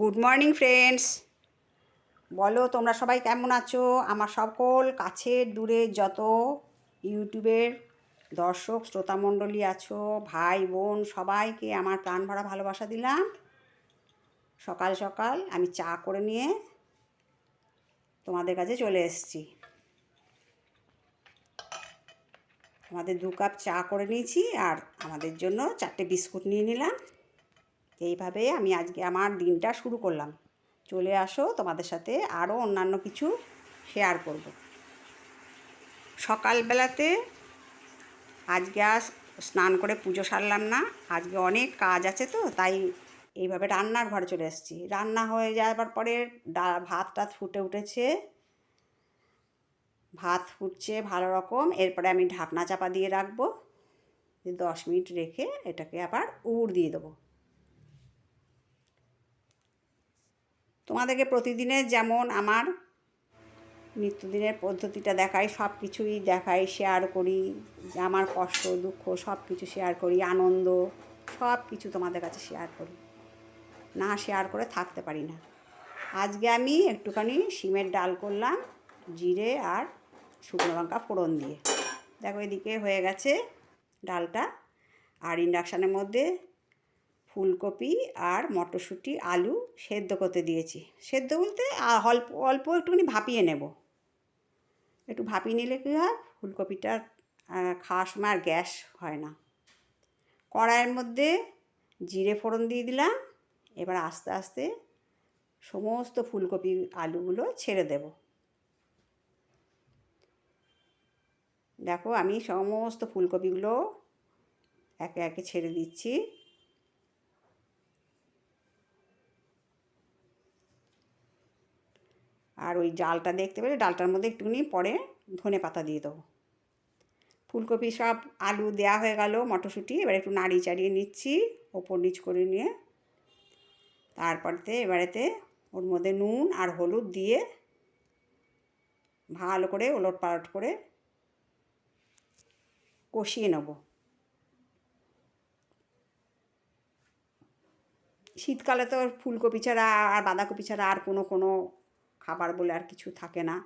Good morning friends বলো, তোমরা সবাই কেমন আছো? আমার সকল কাছের দূরে যত ইউটিউবের দর্শক, শ্রোতামণ্ডলী আছো, ভাই, বোন, সবাইকে আমার প্রাণ ভরা ভালোবাসা দিলাম। সকাল সকাল আমি চা করে নিয়ে তোমাদের কাছে চলে এসেছি। আমাদের দু কাপ চা করে নিয়েছি আর আমাদের জন্য চারটে বিস্কুট নিয়ে নিলাম। এইভাবে আমি আজকে আমার দিনটা শুরু করলাম। চলে আসো, তোমাদের সাথে আরও অন্যান্য কিছু শেয়ার করব। সকালবেলাতে আজকে আর স্নান করে পুজো সারলাম না, আজকে অনেক কাজ আছে তো, তাই এইভাবে রান্নার ঘরে চলে এসেছি। রান্না হয়ে যাবার পরে ভাত টাত ফুটে উঠেছে। ভাত ফুটছে ভালো রকম, এরপরে আমি ঢাকনা চাপা দিয়ে রাখব। দশ মিনিট রেখে এটাকে আবার উড় দিয়ে দেবো। তোমাদেরকে প্রতিদিনের যেমন আমার নিত্যদিনের পদ্ধতিটা দেখাই, সব কিছুই দেখাই শেয়ার করি, আমার কষ্ট, দুঃখ, সব কিছু শেয়ার করি, আনন্দ, সব কিছু তোমাদের কাছে শেয়ার করি। না শেয়ার করে থাকতে পারি না। আজকে আমি একটুখানি শিমের ডাল করলাম, জিরে আর শুকনো লঙ্কা ফোড়ন দিয়ে। দেখো এদিকে হয়ে গেছে ডালটা, আর ইন্ডাকশানের মধ্যে ফুলকপি আর মটরশুঁটি, আলু সেদ্ধ করতে দিয়েছি। সেদ্ধ বলতে অল্প অল্প একটুখানি ভাপিয়ে নেব। একটু ভাপিয়ে নিলে কী হয়? ফুলকপিটা খাওয়ার সময় আর গ্যাস হয় না। কড়াইয়ের মধ্যে জিরে ফোড়ন দিয়ে দিলাম। এবার আস্তে আস্তে সমস্ত ফুলকপি, আলুগুলো ছেড়ে দেব। দেখো, আমি সমস্ত ফুলকপিগুলো একে একে ছেড়ে দিচ্ছি। আর ওই জালটা দেখতে পেলে ডালটার মধ্যে একটুখানি পরে ধনে পাতা দিয়ে দেবো। ফুলকপি সব আলু দেয়া হয়ে গেল, মটরশুঁটি, এবার একটু নাড়ি চাড়িয়ে নিচ্ছি, ওপর নিচ করে নিয়ে। তারপরতে এবারেতে ওর মধ্যে নুন আর হলুদ দিয়ে ভালো করে ওলট পালট করে কষিয়ে নেব। শীতকালে তো ফুলকপি ছাড়া আর বাঁধাকপি ছাড়া আর কোনো কোনো খাবার বলে আর কিছু থাকে না।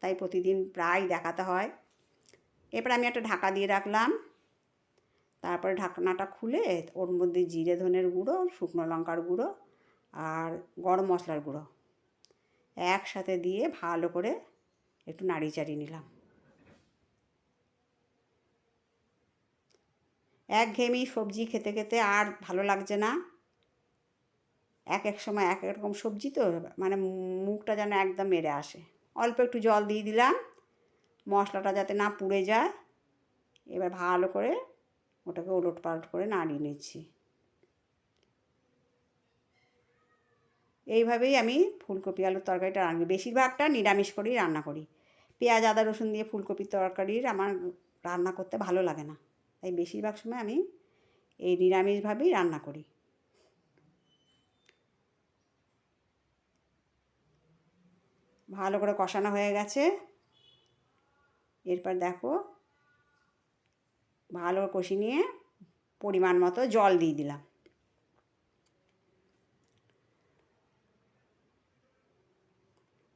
তাই প্রতিদিন প্রায় দেখাতে হয়। এরপর আমি একটা ঢাকা দিয়ে রাখলাম। তারপরে ঢাকনাটা খুলে ওর মধ্যে জিরে ধনের গুঁড়ো, শুকনো লঙ্কার গুঁড়ো আর গরম মশলার গুঁড়ো একসাথে দিয়ে ভালো করে একটু নাড়ি চাড়িয়ে নিলাম। একঘেয়েমি সবজি খেতে খেতে আর ভালো লাগছে না। এক এক সময় এক এক রকম সবজি তো মানে মুখটা যেন একদম মেরে আসে। অল্প একটু জল দিয়ে দিলাম, মশলাটা যাতে না পুড়ে যায়। এবার ভালো করে ওটাকে ওলট পালট করে নাড়িয়ে নিচ্ছি। এইভাবেই আমি ফুলকপি আলুর তরকারিটা রান্না বেশিরভাগটা নিরামিষ করেই রান্না করি। পেঁয়াজ, আদা, রসুন দিয়ে ফুলকপির তরকারির আমার রান্না করতে ভালো লাগে না। তাই বেশিরভাগ সময় আমি এই নিরামিষভাবেই রান্না করি। ভালো করে কষানো হয়ে গেছে। এরপর দেখো, ভালো কষি নিয়ে পরিমাণ মতো জল দিয়ে দিলাম।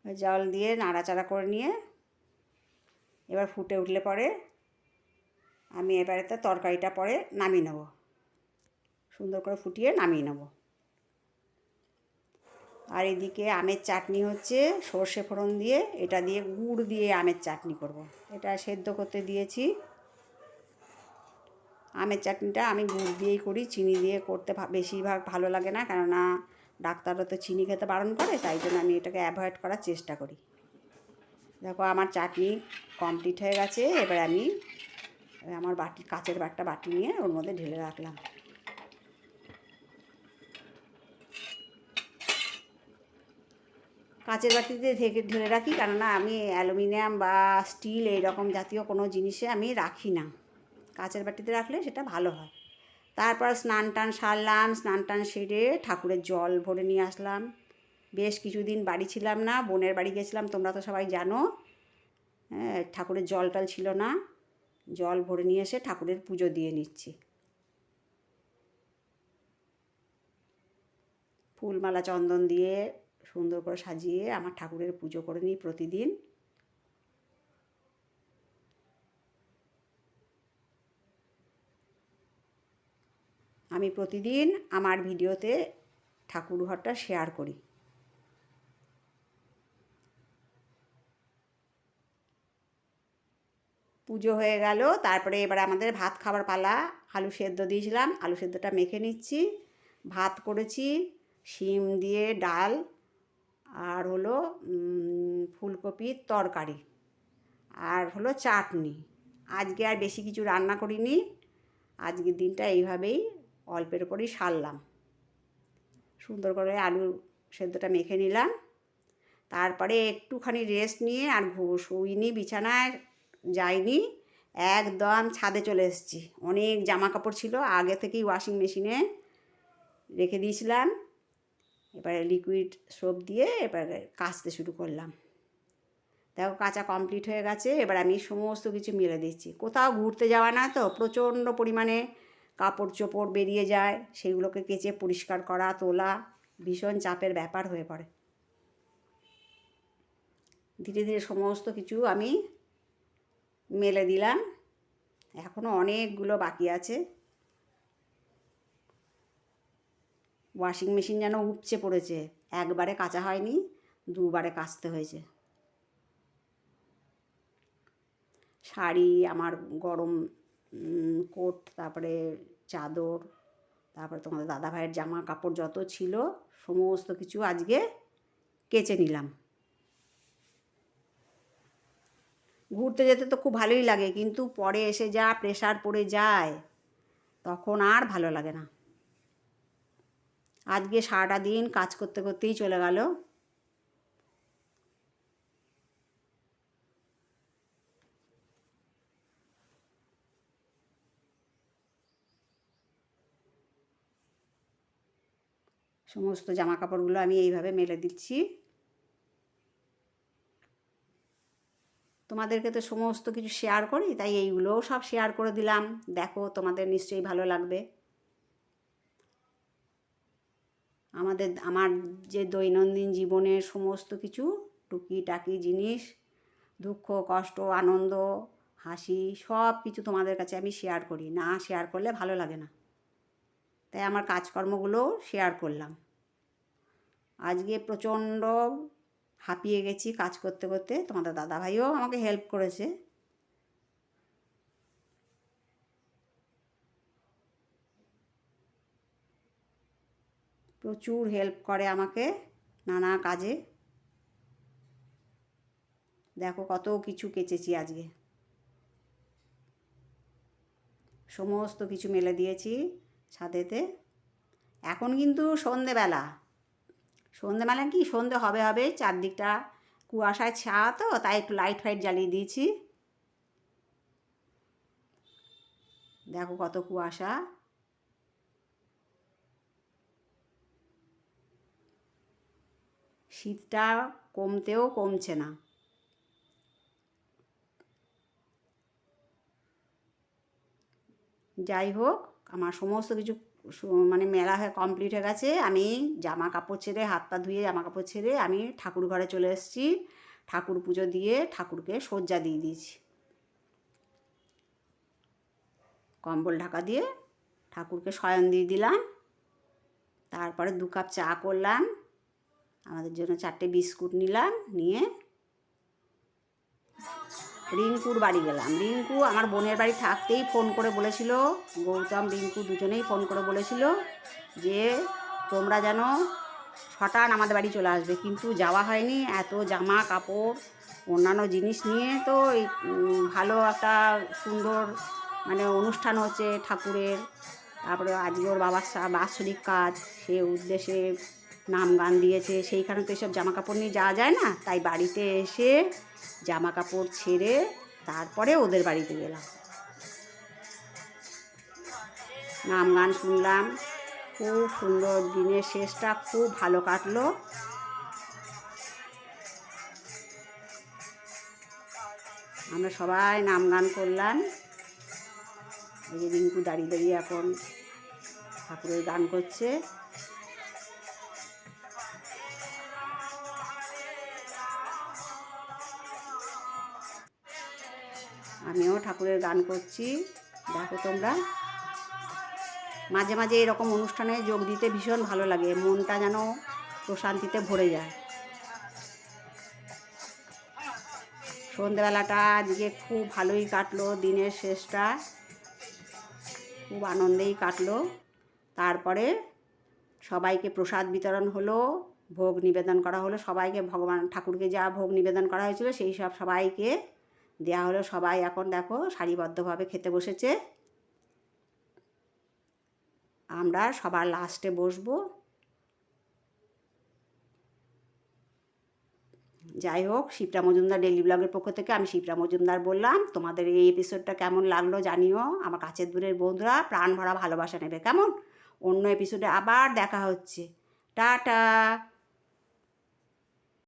জল দিয়ে নাড়াচাড়া করে নিয়ে এবার ফুটে উঠলে পরে আমি এবারেতে তরকারিটা পরে নামিয়ে নেব। সুন্দর করে ফুটিয়ে নামিয়ে নেব। আর এদিকে আমের চাটনি হচ্ছে, সর্ষে ফোড়ন দিয়ে, এটা দিয়ে গুড় দিয়ে আমের চাটনি করব। এটা সেদ্ধ করতে দিয়েছি। আমের চাটনিটা আমি গুড় দিয়েই করি, চিনি দিয়ে করতে বেশিরভাগ ভালো লাগে না, কেননা ডাক্তাররা তো চিনি খেতে বারণ করে, তাই জন্য আমি এটাকে অ্যাভয়েড করার চেষ্টা করি। দেখো, আমার চাটনি কমপ্লিট হয়ে গেছে, এবার আমি, আমার বাটি কাচের একটা বাটি নিয়ে ওর মধ্যে ঢেলে রাখলাম। কাচের বাটিতে ঢেকে, ঢেলে রাখি। কেননা আমি অ্যালুমিনিয়াম বা স্টিল এইরকম জাতীয় কোনো জিনিসে আমি রাখি না। কাঁচের বাটিতে রাখলে সেটা ভালো হয়। তারপর স্নান টান সারলাম, স্নান টান সেরে ঠাকুরের জল ভরে নিয়ে আসলাম। বেশ কিছুদিন বাড়ি ছিলাম না, বোনের বাড়ি গেছিলাম, তোমরা তো সবাই জানো। হ্যাঁ ঠাকুরের জল টল ছিল না। জল ভরে নিয়ে এসে ঠাকুরের পুজো দিয়ে নিচ্ছি। ফুলমালা চন্দন দিয়ে সুন্দর করে সাজিয়ে আমার ঠাকুরের পুজো করে নিই প্রতিদিন। আমি প্রতিদিন আমার ভিডিওতে ঠাকুর ঘরটা শেয়ার করি। পুজো হয়ে গেল, তারপরে এবার আমাদের ভাত খাবার পালা। আলু সেদ্ধ দিয়েছিলাম, আলু সেদ্ধটা মেখে নিচ্ছি। ভাত করেছি, শিম দিয়ে ডাল আর হলো ফুলকপির তরকারি। আর হলো চাটনি। আজকে আর বেশি কিছু রান্না করিনি। আজকের দিনটা এইভাবেই অল্পের ওপরই সারলাম। সুন্দর করে আলু সেদ্ধটা মেখে নিলাম। তারপরে একটুখানি রেস্ট নিয়ে আর শুইনি, বিছানায় যাইনি, একদম ছাদে চলে এসেছি। অনেক জামা কাপড় ছিল, আগে থেকেই ওয়াশিং মেশিনে রেখে দিয়েছিলাম। এবারে লিকুইড সোপ দিয়ে এবারে কাচতে শুরু করলাম। দেখো কাঁচা কমপ্লিট হয়ে গেছে, এবার আমি সমস্ত কিছু মেলে দিচ্ছি। কোথাও ঘুরতে যাওয়া না তো, প্রচণ্ড পরিমাণে কাপড় চোপড় বেরিয়ে যায়, সেগুলোকে কেচে পরিষ্কার করা, তোলা, ভীষণ চাপের ব্যাপার হয়ে পড়ে। ধীরে ধীরে সমস্ত কিছু আমি মেলে দিলাম। এখনও অনেকগুলো বাকি আছে। ওয়াশিং মেশিন যেন উপচে পড়েছে। একবারে কাচা হয়নি, দুবারে কাচতে হয়েছে। শাড়ি, আমার গরম কোট, তারপরে চাদর, তারপরে তোমাদের দাদা ভাইয়ের জামা কাপড় যত ছিল, সমস্ত কিছু আজকে কেচে নিলাম। ঘুরতে যেতে তো খুব ভালোই লাগে, কিন্তু পরে এসে যা প্রেশার পড়ে যায়, তখন আর ভালো লাগে না। আজকে সারাটা দিন কাজ করতে করতেই চলে গেল। সমস্ত জামা কাপড়গুলো আমি এইভাবে মেলে দিচ্ছি। তোমাদেরকে তো সমস্ত কিছু শেয়ার করি, তাই এইগুলোও সব শেয়ার করে দিলাম। দেখো তোমাদের নিশ্চয়ই ভালো লাগবে। আমাদের, আমার যে দৈনন্দিন জীবনের সমস্ত কিছু, টুকিটাকি জিনিস, দুঃখ, কষ্ট, আনন্দ, হাসি, সব কিছু তোমাদের কাছে আমি শেয়ার করি। না শেয়ার করলে ভালো লাগে না। তাই আমার কাজকর্মগুলোও শেয়ার করলাম। আজকে প্রচণ্ড হাঁপিয়ে গেছি কাজ করতে করতে। তোমাদের দাদাভাইও আমাকে হেল্প করেছে। প্রচুর হেল্প করে আমাকে নানা কাজে। দেখো কত কিছু কেচেছি আজকে। সমস্ত কিছু মেলে দিয়েছি ছাদেতে। এখন কিন্তু সন্ধেবেলা। সন্ধেবেলা কি? সন্ধে হবে হবে, চারদিকটা কুয়াশায় ছা তো, তাই একটু লাইট ফাইট জ্বালিয়ে দিয়েছি। দেখো কত কুয়াশা। শীতটা কমতেও কমছে না। যাই হোক, আমার সমস্ত কিছু মানে মেলা হয়ে কমপ্লিট হয়ে গেছে। আমি জামা কাপড় ছেড়ে, হাত পা ধুয়ে জামা কাপড় ছেড়ে আমি ঠাকুর ঘরে চলে এসেছি। ঠাকুর পুজো দিয়ে ঠাকুরকে সজ্জা দিয়ে দিয়েছি। কম্বল ঢাকা দিয়ে ঠাকুরকে শয়ন দিয়ে দিলাম। তারপরে দু কাপ চা করলাম। আমাদের জন্য চারটে বিস্কুট নিলাম, নিয়ে রিঙ্কুর বাড়ি গেলাম। রিঙ্কু আমার বোনের বাড়ি থাকতেই ফোন করে বলেছিল, গৌতম, রিঙ্কু দুজনেই ফোন করে বলেছিল যে তোমরা যেন ছটান আমাদের বাড়ি চলে আসবে। কিন্তু যাওয়া হয়নি, এত জামা কাপড়, অন্যান্য জিনিস নিয়ে তো এই ভালো একটা সুন্দর মানে অনুষ্ঠান হচ্ছে ঠাকুরের। তারপরে আজকে ওর বাবার বাৎসরিক কাজ, সে উদ্দেশ্যে নাম গান দিয়েছে সেইখানে তো এসব জামা কাপড় নিয়ে যাওয়া যায় না। তাই বাড়িতে এসে জামা কাপড় ছেড়ে তারপরে ওদের বাড়িতে গেলাম। নাম গান শুনলাম, খুব সুন্দর দিনের শেষটা খুব ভালো কাটলো। আমরা সবাই নাম গান করলাম। এই যে রিঙ্কু দাঁড়িয়ে দাঁড়িয়ে এখন ঠাকুরের গান করছে। আমিও ঠাকুরের গান করছি। দেখো তোমরা। মাঝে মাঝে এরকম অনুষ্ঠানে যোগ দিতে ভীষণ ভালো লাগে। মনটা যেন প্রশান্তিতে ভরে যায়। সন্ধেবেলাটা আজকে খুব ভালোই কাটলো দিনের শেষটা। খুব আনন্দেই কাটলো। তারপরে সবাইকে প্রসাদ বিতরণ হলো, ভোগ নিবেদন করা হলো। সবাইকে ভগবান, ঠাকুরকে যা ভোগ নিবেদন করা হয়েছিল, সেই সব সবাইকে দেওয়া হলো সবাই এখন দেখো সারিবদ্ধভাবে খেতে বসেছে। আমরা সবার লাস্টে বসবো। যাই হোক, শিপ্রা মজুমদার ডেলি ব্লগের পক্ষ থেকে আমি শিপ্রা মজুমদার বললাম, তোমাদের এই এপিসোডটা কেমন লাগল জানিও। আমার কাছের দূরের বন্ধুরা প্রাণ ভরা ভালোবাসা নেবে। কেমন? অন্য এপিসোডে আবার দেখা হচ্ছে। টাটা!